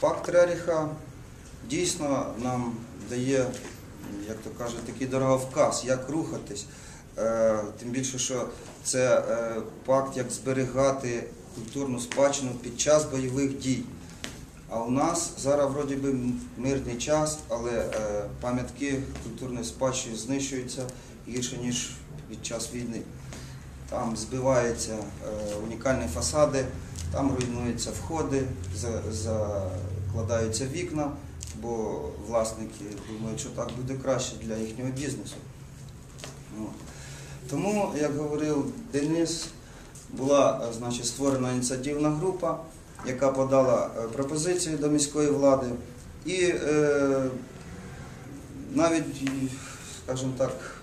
Пакт Реріха дійсно нам дає, як то кажуть, такий дороговказ, як рухатись. Е, Тим більше, що це е, пакт, як зберігати культурну спадщину під час бойових дій. А у нас зараз вроді би мирний час, але е, пам'ятки культурної спадщини знищуються гірше, ніж під час війни. Там збиваються е, унікальні фасади, там руйнуються входи, закладаються вікна, бо власники думають, що так буде краще для їхнього бізнесу. Тому, як говорив Денис, була е, значить, створена ініціативна група, яка подала е, пропозиції до міської влади. І е, навіть, скажімо так,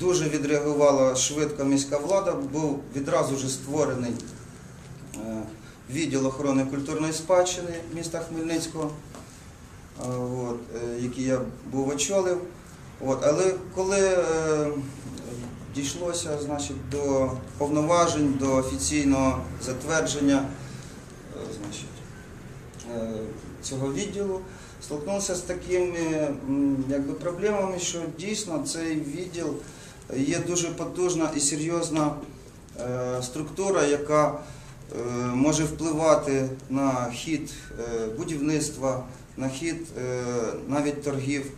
дуже відреагувала швидко міська влада, був відразу ж створений е, відділ охорони культурної спадщини міста Хмельницького, е, е, який я був очолив. Але коли дійшлося значить, до повноважень, до офіційного затвердження значить, цього відділу, столкнувся з такими якби, проблемами, що дійсно цей відділ є дуже потужна і серйозна е, структура, яка е, може впливати на хід е, будівництва, на хід навіть торгів,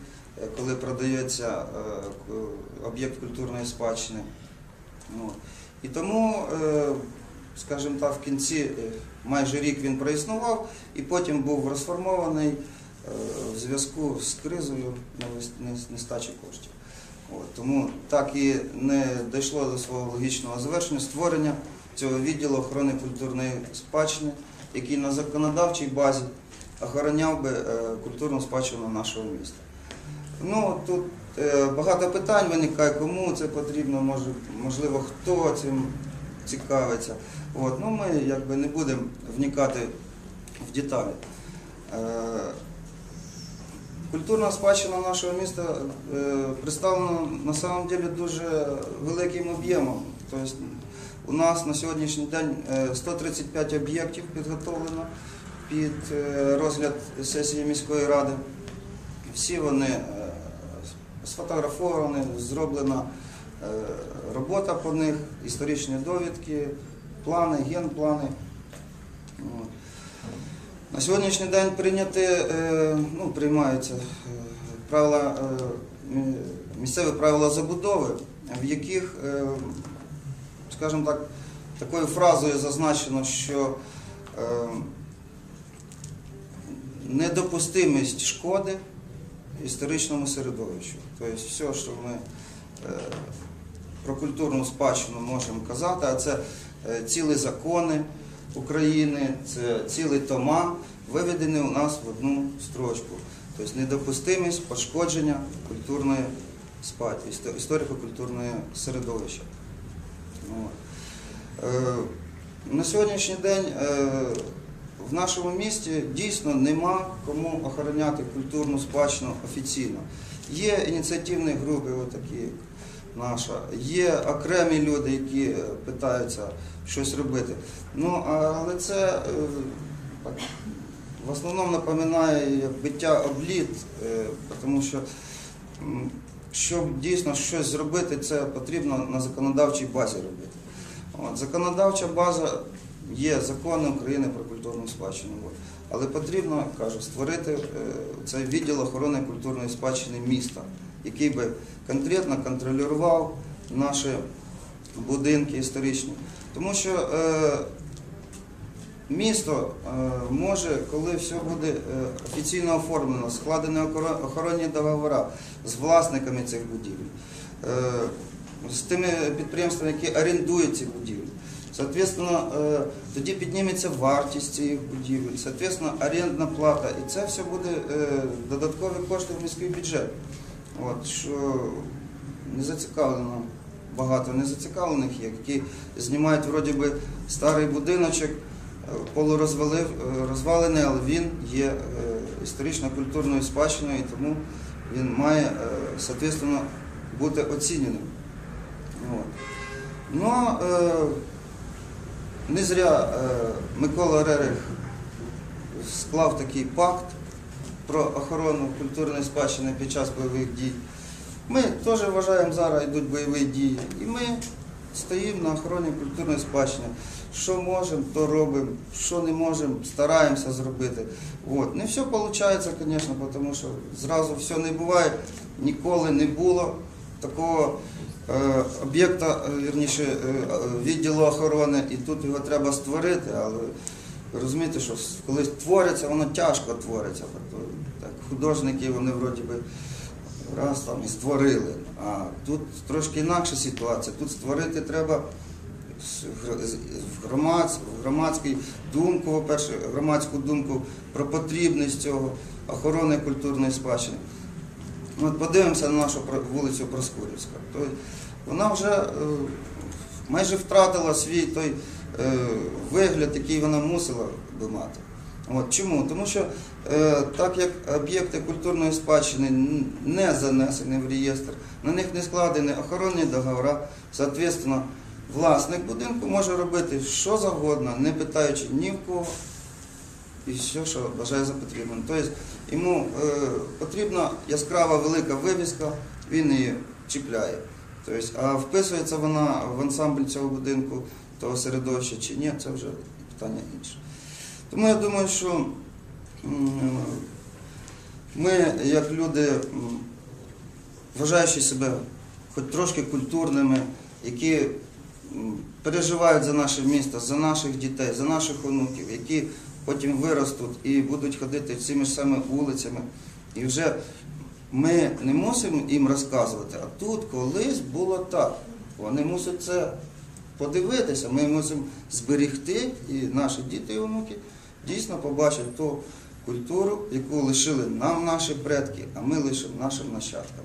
коли продається об'єкт культурної спадщини. І тому, скажімо так, в кінці майже рік він проіснував і потім був розформований в зв'язку з кризою нестачі коштів. От, тому так і не дійшло до свого логічного завершення створення цього відділу охорони культурної спадщини, який на законодавчій базі охороняв би е, культурну спадщину нашого міста. Ну, тут е, багато питань виникає, кому це потрібно, можливо, хто цим цікавиться. От, ну, ми якби не будемо вникати в деталі. Е, Культурна спадщина нашого міста е, представлена на самом деле дуже великим об'ємом. Тобто у нас на сьогоднішній день е, 135 об'єктів підготовлено під е, розгляд сесії міської ради. Всі вони е, сфотографовані, зроблена е, робота по них, історичні довідки, плани, генплани. На сьогоднішній день прийняти, е, ну, приймаються е, правила, е, місцеві правила забудови, в яких, скажімо так, такою фразою зазначено, що недопустимість шкоди історичному середовищу. Тобто все, що ми про культурну спадщину можемо казати, а це цілі закони України, це цілі тома, виведені у нас в одну строчку. Тобто недопустимість пошкодження культурної спадщини, істо- історико-культурного середовища. Е, На сьогоднішній день е, в нашому місті дійсно нема кому охороняти культурну спадщину офіційно. Є ініціативні групи, отакі наша, є окремі люди, які е, питаються щось робити. Ну, але це е, в основному напоминає биття об лід, е, тому що щоб дійсно щось зробити, це потрібно на законодавчій базі робити. От, законодавча база є закони України про культурну спадщину. Але потрібно, кажу, створити цей відділ охорони культурної спадщини міста, який би конкретно контролював наші будинки історичні. Тому що е, місто е, може, коли все буде е, офіційно оформлено, складені охоронні договори з власниками цих будівель, е, з тими підприємствами, які орендують ці будівлі. Соответственно, е, тоді підніметься вартість цих будівель, соответственно, орендна плата, і це все буде е, додаткові кошти в міський бюджет. От, що не зацікавлено, багато незацікавлених є, які знімають вроді би старий будиночок, е, полурозвалив, е, розвалений, але він є е, історично-культурною спадщиною, і тому він має, соответственно, бути оціненим. От. Ну, не зря Микола Рерих склав такий пакт про охорону культурної спадщини під час бойових дій. Ми теж вважаємо, зараз йдуть бойові дії. І ми стоїмо на охороні культурної спадщини. Що можемо, то робимо, що не можемо, стараємося зробити. От. Не все виходить, звісно, тому що зразу все не буває, ніколи не було такого е, об'єкта, е, вірніше, е, відділу охорони, і тут його треба створити, але розумієте, що коли твориться, воно тяжко твориться. Тобто, Так, художники вони вроді би раз там і створили. А тут трошки інакша ситуація. Тут створити треба в громадсь- в громадській думку, по-перше, громадську думку про потрібність цього охорони культурної спадщини. От подивимося на нашу вулицю Проскурівська. Вона вже е, майже втратила свій той вигляд, який вона мусила би мати. От, чому? Тому що е, так як об'єкти культурної спадщини не занесені в реєстр, на них не складені охоронні договори, соответственно, власник будинку може робити що завгодно, не питаючи ні в кого і все, що вважає за потрібне. Тобто йому е, потрібна яскрава велика вивіска, він її чіпляє. Тобто, а вписується вона в ансамбль цього будинку, того середовища чи ні, це вже питання інше. Тому я думаю, що ми, як люди, вважаючи себе хоч трошки культурними, які переживають за наше місто, за наших дітей, за наших онуків, які потім виростуть і будуть ходити цими ж самими вулицями. І вже ми не мусимо їм розказувати, а тут колись було так. Вони мусять це подивитися, ми мусимо зберегти, і наші діти і онуки дійсно побачать ту культуру, яку лишили нам наші предки, а ми лишимо нашим нащадкам.